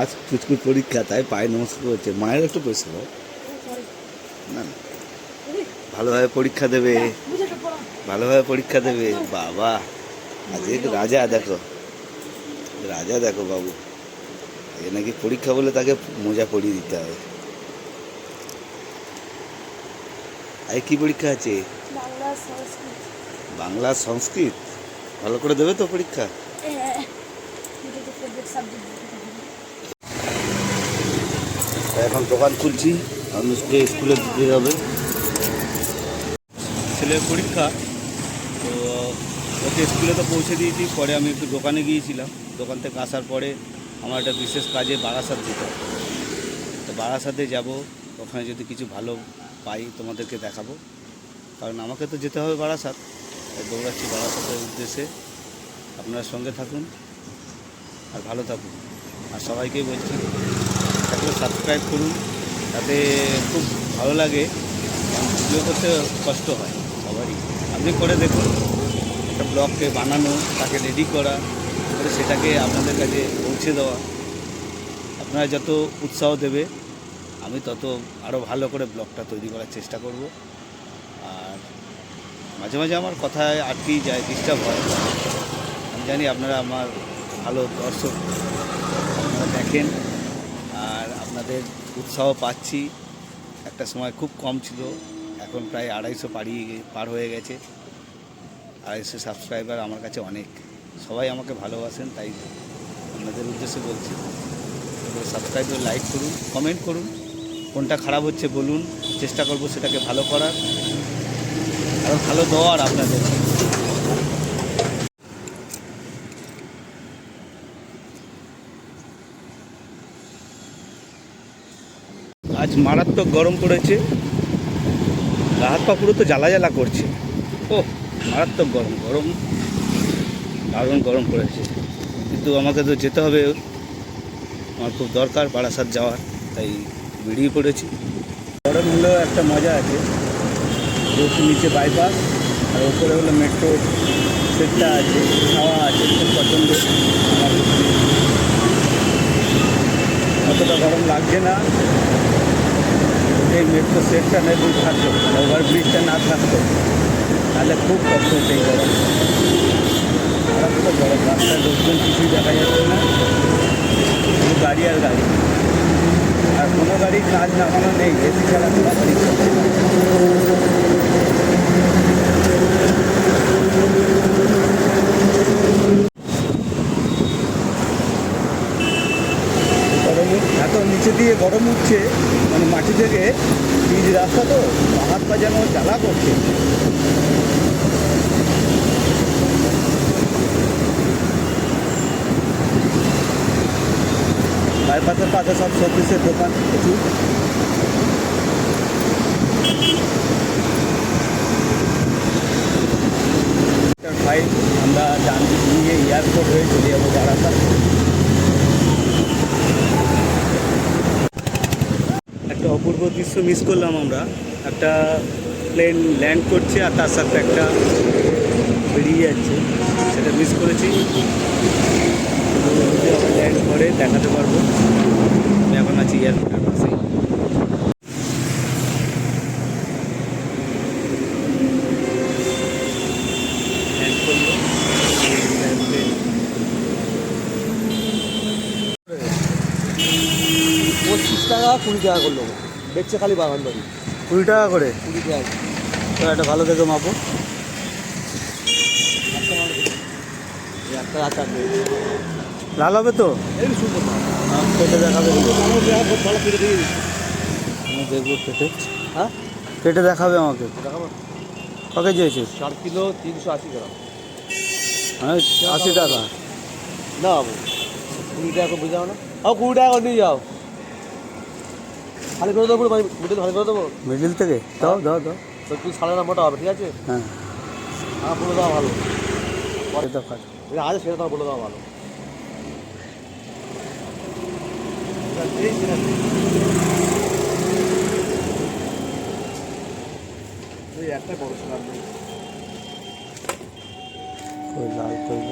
আজ কুচকুচ পরীক্ষা তাই পায়ে নমস্কার করছে। মায়ের একটু দাও না। ভালোভাবে পরীক্ষা দেবে। ভালোভাবে পরীক্ষা দেবে। বাবা আজকে রাজা দেখো। রাজা দেখো বাবু। এ নাকি পরীক্ষা বলে তাকে মোজা পরিয়ে দিতে হবে আরে কি পরীক্ষা আছে? বাংলা সংস্কৃত। ভালো করে দেবে তো পরীক্ষা? এখন দোকান খুলছি মানুষকে স্কুলে দিতে হবে। ছেলের পরীক্ষা, তো, ওকে স্কুলে তো পৌঁছে দিয়েছি, পরে আমি একটু দোকানে গিয়েছিলাম। দোকান থেকে আসার পরে আমার একটা বিশেষ কাজে বারাসাত যেতে হবে। তো বারাসাতে যাব, ওখানে যদি কিছু ভালো পাই তোমাদেরকে দেখাবো। কারণ আমাকে তো যেতে হবে বারাসাত দৌড়াচ্ছি বারাসাতের উদ্দেশ্যে। আপনার সঙ্গে থাকুন আর ভালো থাকুন। আর সবাইকেই বলছি তারপরে সাবস্ক্রাইব করুন। তাতে খুব ভালো লাগে। ভিডিও করতে কষ্ট হয় সবারই। আপনি করে দেখুন। একটা ব্লগকে বানানো, তাকে রেডি করা করে সেটাকে আপনাদের কাছে পৌঁছে দেওয়া। আপনারা যত উৎসাহ দেবে, আমি তত আরও ভালো করে ব্লগটা তৈরি করার চেষ্টা করব। আর মাঝে মাঝে আমার কথায় আটকেই যায় ডিস্টার্ব হয়। আমি জানি আপনারা আমার ভালো দর্শক, আপনারা দেখেন। আপনাদের উৎসাহ পাচ্ছি। একটা সময় খুব কম ছিল, এখন প্রায় আড়াইশো পাড়িয়ে পার হয়ে গেছে। আড়াইশো সাবস্ক্রাইবার আমার কাছে অনেক। সবাই আমাকে ভালোবাসেন, তাই আপনাদের উদ্দেশ্যে বলছি। সাবস্ক্রাইব করে লাইক করুন কমেন্ট করুন, কোনটা খারাপ হচ্ছে বলুন, চেষ্টা করব সেটাকে ভালো করার। আরও ভালো দেওয়ার আপনাদের। আজ মারাত্মক গরম পড়েছে। হাত পা পুরো তো জ্বালা জ্বালা করছে। ও মারাত্মক গরম গরম, দারুণ গরম পড়েছে। কিন্তু আমাকে তো যেতে হবে। আমার খুব দরকার বারাসাত যাওয়ার, তাই বেরিয়ে পড়েছি। গরম হলেও একটা মজা আছে। যেহেতু নিচে বাইপাস আর ওপরে হলো মেট্রো সেটটা আছে, হাওয়া আছে, খুব পছন্দ। অতটা গরম লাগছে না। এই মেট্রো সেটটা নেই থাকতো ওভারব্রিজটা না থাকতো, তাহলে খুব কষ্ট হতো এই গরম। গরম রাস্তায় লোকজন কিছুই দেখা যাচ্ছে না, শুধু গাড়ি আর গাড়ি। আর কোনো গাড়ির কাজ নামানো নেই, এসি ছাড়া কোনো গাড়ি চলছে না। গরম উঠ- এত নিচে দিয়ে গরম উঠছে মানে মাটি থেকে পিচ রাস্তা তো হাত পা যেন জ্বালা করছে। বাইপাসের পাশে সব সবজিসের দোকান প্রচুর। আমরা দিক নিয়ে এয়ারপোর্ট হয়ে চলে যাব বারাসাত একটা অপূর্ব দৃশ্য মিস করলাম আমরা। একটা প্লেন ল্যান্ড করছে আর তার সাথে একটা বেরিয়ে যাচ্ছে। সেটা মিস করেছি। ল্যান্ড করে দেখাতে পারব। আমি এখন আছি এয়ারপোর্টের করল পঁচিশ টাকা কুড়ি টাকা করল দেখছে খালি বাগান বাড়ি। কুড়ি টাকা করে? কুড়ি টাকা তো একটা ভালো দেখে মাপো। এই একটা আচার লাল হবে তো? আম কেটে দেখাবে। আমি দেখব কেটে। হ্যাঁ? কেটে দেখাবে আমাকে। দেখাবো। ক কেজি হয়েছে চার কিলো তিনশো আশি গ্রাম। হ্যাঁ আশি টাকা। না কুড়ি টাকা বুঝাও না। ও কুড়ি টাকা করে নিয়ে যাও। খালি করে দেবো পুরো মিডিল খালি করে দেবো? মিডিল থেকে? দাও দাও দাও। তো তুই সাড়ে না মোটা হবে ঠিক আছে? হ্যাঁ। আমার বলে দেওয়া ভালো। এটা কাট এটা আছে সেটা বলে দেওয়া ভালো। একটা বড় কই লাল করব